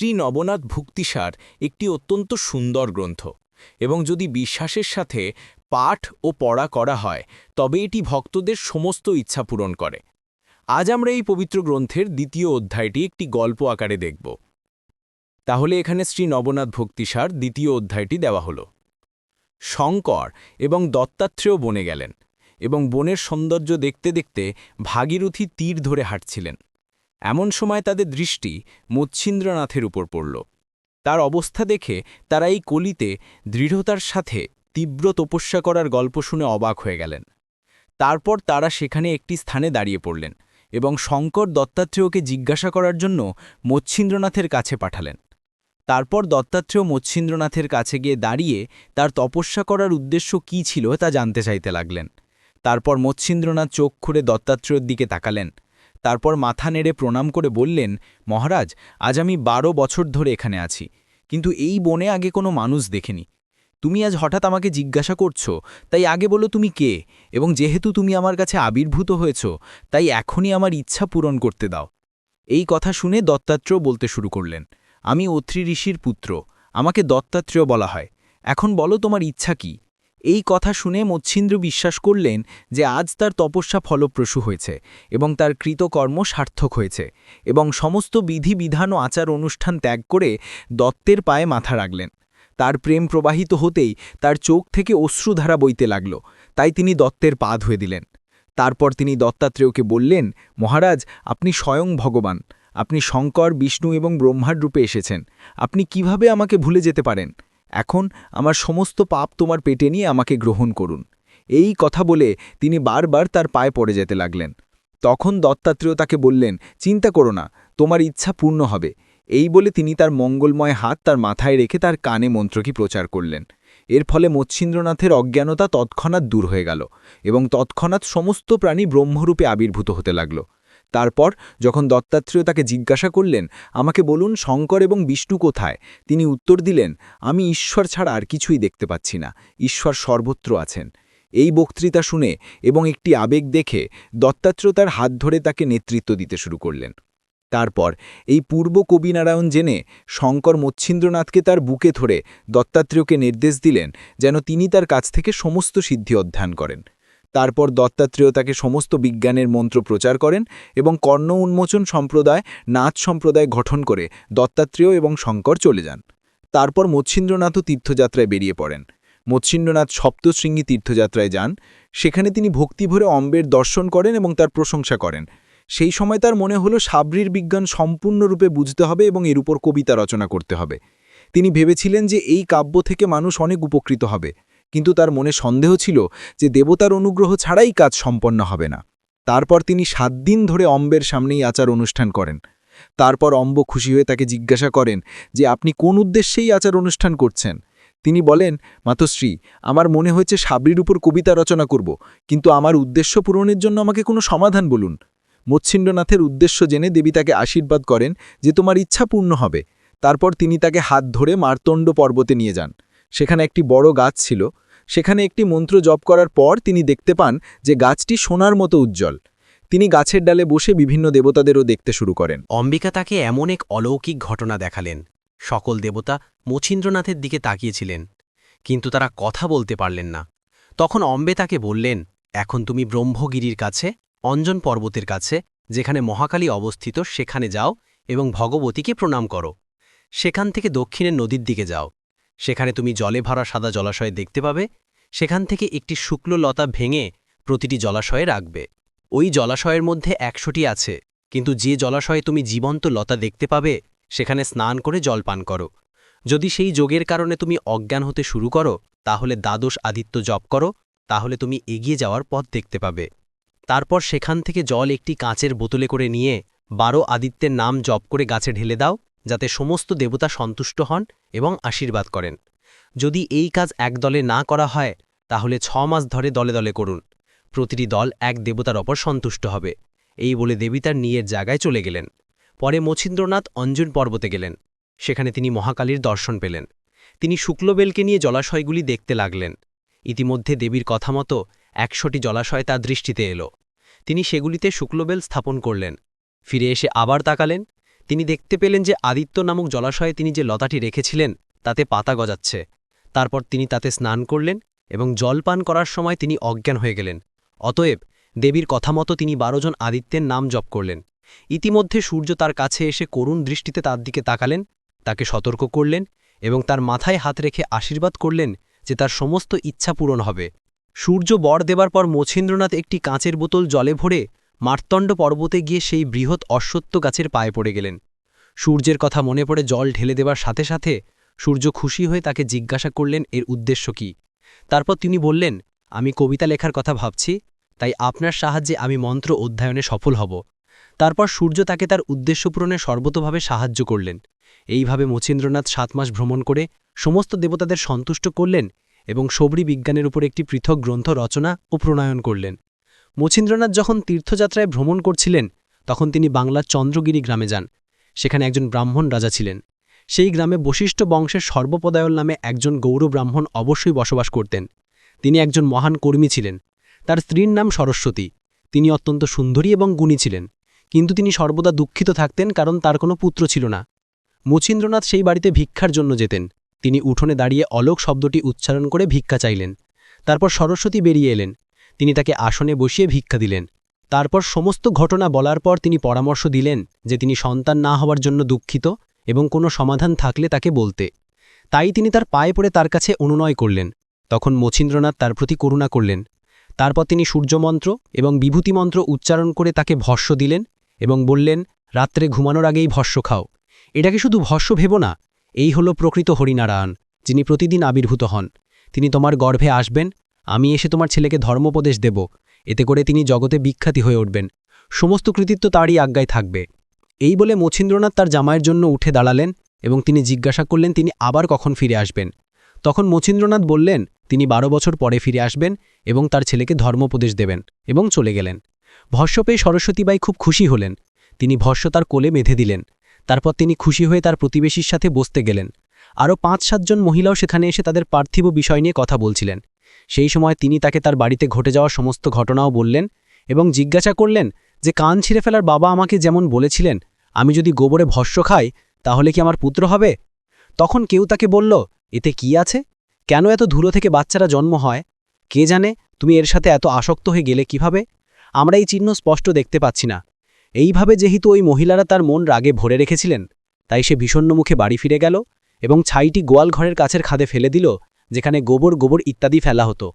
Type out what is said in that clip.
শ্রী নবনাথ ভুক্তিসার একটি অত্যন্ত সুন্দর গ্রন্থ। এবং যদি বিশ্বাসের সাথে পাঠ ও পড়া করা হয়, তবে এটি ভক্তদের সমস্ত ইচ্ছা পূরণ করে। আজ আমরা এই পবিত্র গ্রন্থের দ্বিতীয় অধ্যায়টি একটি গল্প আকারে দেখব। তাহলে এখানে শ্রী নবনাথ ভক্তিসার দ্বিতীয় অধ্যায়টি দেওয়া হল। শঙ্কর এবং দত্তাত্রেয় বনে গেলেন এবং বনের সৌন্দর্য দেখতে দেখতে ভাগীরথী তীর ধরে হাঁটছিলেন। এমন সময় তাদের দৃষ্টি মচ্ছিন্দ্রনাথের উপর পড়ল। তার অবস্থা দেখে তারা এই কলিতে দৃঢ়তার সাথে তীব্র তপস্যা করার গল্প শুনে অবাক হয়ে গেলেন। তারপর তারা সেখানে একটি স্থানে দাঁড়িয়ে পড়লেন এবং শঙ্কর দত্তাত্রেয়কে জিজ্ঞাসা করার জন্য মচ্ছিন্দ্রনাথের কাছে পাঠালেন। তারপর দত্তাত্রেয় মচ্ছিন্দ্রনাথের কাছে গিয়ে দাঁড়িয়ে তার তপস্যা করার উদ্দেশ্য কি ছিল তা জানতে চাইতে লাগলেন। তারপর মচ্ছিন্দ্রনাথ চোখ খুঁড়ে দত্তাত্রেয়র দিকে তাকালেন তারপর মাথা নেড়ে প্রণাম করে বললেন, মহারাজ, আজ আমি বারো বছর ধরে এখানে আছি, কিন্তু এই বনে আগে কোনো মানুষ দেখেনি। তুমি আজ হঠাৎ আমাকে জিজ্ঞাসা করছ, তাই আগে বলো তুমি কে, এবং যেহেতু তুমি আমার কাছে আবির্ভূত হয়েছ, তাই এখনই আমার ইচ্ছা পূরণ করতে দাও। এই কথা শুনে দত্তাত্রেয় বলতে শুরু করলেন, আমি অত্রি ঋষির পুত্র, আমাকে দত্তাত্রেয় বলা হয়। এখন বলো তোমার ইচ্ছা কি? এই কথা শুনে মচ্ছিন্দ্র বিশ্বাস করলেন যে আজ তার তপস্যা ফলপ্রসূ হয়েছে এবং তার কৃতকর্ম সার্থক হয়েছে এবং সমস্ত বিধি বিধান ও আচার অনুষ্ঠান ত্যাগ করে দত্তের পায়ে মাথা রাখলেন। তার প্রেম প্রবাহিত হতেই তার চোখ থেকে অশ্রুধারা বইতে লাগল, তাই তিনি দত্তের পা ধুয়ে দিলেন। তারপর তিনি দত্তাত্রেয়কে বললেন, মহারাজ, আপনি স্বয়ং ভগবান, আপনি শঙ্কর, বিষ্ণু এবং ব্রহ্মার রূপে এসেছেন, আপনি কীভাবে আমাকে ভুলে যেতে পারেন? এখন আমার সমস্ত পাপ তোমার পেটে নিয়ে আমাকে গ্রহণ করুন। এই কথা বলে তিনি বারবার তার পায়ে পড়ে যেতে লাগলেন। তখন দত্তাত্রেয় তাকে বললেন, চিন্তা করো না, তোমার ইচ্ছা পূর্ণ হবে। এই বলে তিনি তার মঙ্গলময় হাত তার মাথায় রেখে তার কানে মন্ত্রকি প্রচার করলেন। এর ফলে মৎসীন্দ্রনাথের অজ্ঞানতা তৎক্ষণাৎ দূর হয়ে গেল এবং তৎক্ষণাৎ সমস্ত প্রাণী ব্রহ্মরূপে আবির্ভূত হতে লাগল। তারপর যখন দত্তাত্রেয় তাকে জিজ্ঞাসা করলেন, আমাকে বলুন শঙ্কর এবং বিষ্ণু কোথায়? তিনি উত্তর দিলেন, আমি ঈশ্বর ছাড়া আর কিছুই দেখতে পাচ্ছি না। ঈশ্বর সর্বত্র আছেন। এই বক্তৃতা শুনে এবং একটি আবেগ দেখে দত্তাত্রেয় তার হাত ধরে তাকে নেতৃত্ব দিতে শুরু করলেন। তারপর এই পূর্ব কবিনারায়ণ জেনে শঙ্কর মচ্ছিন্দ্রনাথকে তার বুকে ধরে দত্তাত্রেয়কে নির্দেশ দিলেন, যেন তিনি তার কাছ থেকে সমস্ত সিদ্ধি অধ্যয়ন করেন। তারপর দত্তাত্রেয় তাকে সমস্ত বিজ্ঞানের মন্ত্র প্রচার করেন এবং কর্ণ উন্মোচন সম্প্রদায় নাচ সম্প্রদায় গঠন করে দত্তাত্রেয় এবং শঙ্কর চলে যান। তারপর মৎসীন্দ্রনাথও তীর্থযাত্রায় বেরিয়ে পড়েন। মৎসীন্দ্রনাথ সপ্তশৃঙ্গী তীর্থযাত্রায় যান। সেখানে তিনি ভক্তিভরে অম্বের দর্শন করেন এবং তার প্রশংসা করেন। সেই সময় তার মনে হলো সাবরির বিজ্ঞান সম্পূর্ণরূপে বুঝতে হবে এবং এর উপর কবিতা রচনা করতে হবে। তিনি ভেবেছিলেন যে এই কাব্য থেকে মানুষ অনেক উপকৃত হবে। কিন্তু তার মনে সন্দেহ ছিল যে দেবতার অনুগ্রহ ছাড়াই কাজ সম্পন্ন হবে না। তারপর তিনি সাত দিন ধরে অম্বের সামনেই আচার অনুষ্ঠান করেন। তারপর অম্ব খুশি হয়ে তাকে জিজ্ঞাসা করেন যে, আপনি কোন উদ্দেশ্যেই আচার অনুষ্ঠান করছেন? তিনি বলেন, মাতশ্রী, আমার মনে হয়েছে সাবরির উপর কবিতা রচনা করব, কিন্তু আমার উদ্দেশ্য পূরণের জন্য আমাকে কোনো সমাধান বলুন। মৎসিন্দ্রনাথের উদ্দেশ্য জেনে দেবী তাকে আশীর্বাদ করেন যে তোমার ইচ্ছা পূর্ণ হবে। তারপর তিনি তাকে হাত ধরে মারতণ্ড পর্বতে নিয়ে যান। সেখানে একটি বড় গাছ ছিল। সেখানে একটি মন্ত্র জপ করার পর তিনি দেখতে পান যে গাছটি সোনার মতো উজ্জ্বল। তিনি গাছের ডালে বসে বিভিন্ন দেবতাদেরও দেখতে শুরু করেন। অম্বিকা তাকে এমন এক অলৌকিক ঘটনা দেখালেন। সকল দেবতা মছিন্দ্রনাথের দিকে তাকিয়েছিলেন, কিন্তু তারা কথা বলতে পারলেন না। তখন অম্বে তাকে বললেন, এখন তুমি ব্রহ্মগিরির কাছে, অঞ্জন পর্বতের কাছে, যেখানে মহাকালী অবস্থিত, সেখানে যাও এবং ভগবতীকে প্রণাম করো। সেখান থেকে দক্ষিণের নদীর দিকে যাও। সেখানে তুমি জলে ভরা সাদা জলাশয় দেখতে পাবে, সেখান থেকে একটি শুক্ল লতা ভেঙে প্রতিটি জলাশয়ে রাখবে। ওই জলাশয়ের মধ্যে একশোটি আছে, কিন্তু যে জলাশয়ে তুমি জীবন্ত লতা দেখতে পাবে, সেখানে স্নান করে জল পান করো। যদি সেই যোগের কারণে তুমি অজ্ঞান হতে শুরু করো, তাহলে দ্বাদশ আদিত্য জপ করো, তাহলে তুমি এগিয়ে যাওয়ার পথ দেখতে পাবে। তারপর সেখান থেকে জল একটি কাঁচের বোতলে করে নিয়ে বারো আদিত্যের নাম জপ করে গাছে ঢেলে দাও যাতে সমস্ত দেবতা সন্তুষ্ট হন এবং আশীর্বাদ করেন। যদি এই কাজ এক দলে না করা হয়, তাহলে ছ মাস ধরে দলে দলে করুন। প্রতিটি দল এক দেবতার অপর সন্তুষ্ট হবে। এই বলে দেবী তার নিয়ের জায়গায় চলে গেলেন। পরে মছিন্দ্রনাথ অঞ্জন পর্বতে গেলেন। সেখানে তিনি মহাকালীর দর্শন পেলেন। তিনি শুক্লবেলকে নিয়ে জলাশয়গুলি দেখতে লাগলেন। ইতিমধ্যে দেবীর কথা মতো একশোটি জলাশয় তার দৃষ্টিতে এলো। তিনি সেগুলিতে শুক্লবেল স্থাপন করলেন। ফিরে এসে আবার তাকালেন। তিনি দেখতে পেলেন যে আদিত্য নামক জলাশয়ে তিনি যে লতাটি রেখেছিলেন, তাতে পাতা গজাচ্ছে। তারপর তিনি তাতে স্নান করলেন এবং জল পান করার সময় তিনি অজ্ঞান হয়ে গেলেন। অতএব দেবীর কথা মতো তিনি বারো জন আদিত্যের নাম জপ করলেন। ইতিমধ্যে সূর্য তার কাছে এসে করুণ দৃষ্টিতে তার দিকে তাকালেন, তাকে সতর্ক করলেন এবং তার মাথায় হাত রেখে আশীর্বাদ করলেন যে তার সমস্ত ইচ্ছা পূরণ হবে। সূর্য বর দেবার পর মছীন্দ্রনাথ একটি কাঁচের বোতল জলে ভরে মার্তণ্ড পর্বতে গিয়ে সেই বৃহৎ অশ্বত্থ গাছের পায়ে পড়ে গেলেন। সূর্যের কথা মনে পড়ে জল ঢেলে দেবার সাথে সাথে সূর্য খুশি হয়ে তাকে জিজ্ঞাসা করলেন, এর উদ্দেশ্য কি? তারপর তিনি বললেন, আমি কবিতা লেখার কথা ভাবছি, তাই আপনার সাহায্যে আমি মন্ত্র অধ্যয়নে সফল হব। তারপর সূর্য তাকে তার উদ্দেশ্য পূরণে সর্বতভাবে সাহায্য করলেন। এইভাবে মচীন্দ্রনাথ সাত মাস ভ্রমণ করে সমস্ত দেবতাদের সন্তুষ্ট করলেন এবং সবরি বিজ্ঞানের উপর একটি পৃথক গ্রন্থ রচনা ও প্রণয়ন করলেন। মচীন্দ্রনাথ যখন তীর্থযাত্রায় ভ্রমণ করছিলেন, তখন তিনি বাংলার চন্দ্রগিরি গ্রামে যান। সেখানে একজন ব্রাহ্মণ রাজা ছিলেন। সেই গ্রামে বশিষ্ঠ বংশের সর্বপদায়ল নামে একজন গৌর ব্রাহ্মণ অবশ্যই বসবাস করতেন। তিনি একজন মহান কর্মী ছিলেন। তার স্ত্রীর নাম সরস্বতী। তিনি অত্যন্ত সুন্দরী এবং গুণী ছিলেন। কিন্তু তিনি সর্বদা দুঃখিত থাকতেন কারণ তার কোনো পুত্র ছিল না। মচীন্দ্রনাথ সেই বাড়িতে ভিক্ষার জন্য যেতেন। তিনি উঠোনে দাঁড়িয়ে অলোক শব্দটি উচ্চারণ করে ভিক্ষা চাইলেন। তারপর সরস্বতী বেরিয়ে এলেন। তিনি তাকে আসনে বসিয়ে ভিক্ষা দিলেন। তারপর সমস্ত ঘটনা বলার পর তিনি পরামর্শ দিলেন যে তিনি সন্তান না হওয়ার জন্য দুঃখিত এবং কোনো সমাধান থাকলে তাকে বলতে। তাই তিনি তার পায়ে পড়ে তার কাছে অনুনয় করলেন। তখন মছীন্দ্রনাথ তার প্রতি করুণা করলেন। তারপর তিনি সূর্যমন্ত্র এবং বিভূতিমন্ত্র উচ্চারণ করে তাকে ভস্য দিলেন এবং বললেন, রাত্রে ঘুমানোর আগেই ভস্য খাও। এটাকে শুধু ভস্য ভেব না, এই হল প্রকৃত হরিনারায়ণ, যিনি প্রতিদিন আবির্ভূত হন। তিনি তোমার গর্ভে আসবেন আমি এসে তোমার ছেলেকে ধর্মোপদেশ দেব। এতে করে তিনি জগতে বিখ্যাতি হয়ে উঠবেন। সমস্ত কৃতিত্ব তারই আজ্ঞায় থাকবে। এই বলে মছীন্দ্রনাথ তার জামাইয়ের জন্য উঠে দাঁড়ালেন এবং তিনি জিজ্ঞাসা করলেন, তিনি আবার কখন ফিরে আসবেন? তখন মছীন্দ্রনাথ বললেন, তিনি বারো বছর পরে ফিরে আসবেন এবং তার ছেলেকে ধর্মোপদেশ দেবেন। এবং চলে গেলেন। ভস্য পেয়ে সরস্বতীবাই খুব খুশি হলেন। তিনি ভস্য তার কোলে বেঁধে দিলেন। তারপর তিনি খুশি হয়ে তার প্রতিবেশীর সাথে বসতে গেলেন। আরও পাঁচ সাতজন মহিলাও সেখানে এসে তাদের পার্থিব বিষয় নিয়ে কথা বলছিলেন। সেই সময় তিনি তাকে তার বাড়িতে ঘটে যাওয়া সমস্ত ঘটনাও বললেন এবং জিজ্ঞাসা করলেন যে, কান ছিঁড়ে ফেলার বাবা আমাকে যেমন বলেছিলেন, আমি যদি গোবরে ভস্য খাই, তাহলে কি আমার পুত্র হবে? তখন কেউ তাকে বলল, এতে কি আছে? কেন এত ধুলো থেকে বাচ্চারা জন্ম হয়? কে জানে, তুমি এর সাথে এত আসক্ত হয়ে গেলে কীভাবে? আমরা এই চিহ্ন স্পষ্ট দেখতে পাচ্ছি না। এইভাবে যেহেতু ওই মহিলারা তার মন রাগে ভরে রেখেছিলেন, তাই সে বিষণ্ণ মুখে বাড়ি ফিরে গেল এবং ছাইটি গোয়াল ঘরের কাছের খাদে ফেলে দিল যেখানে গোবর গোবর ইত্যাদি ফেলা হতো।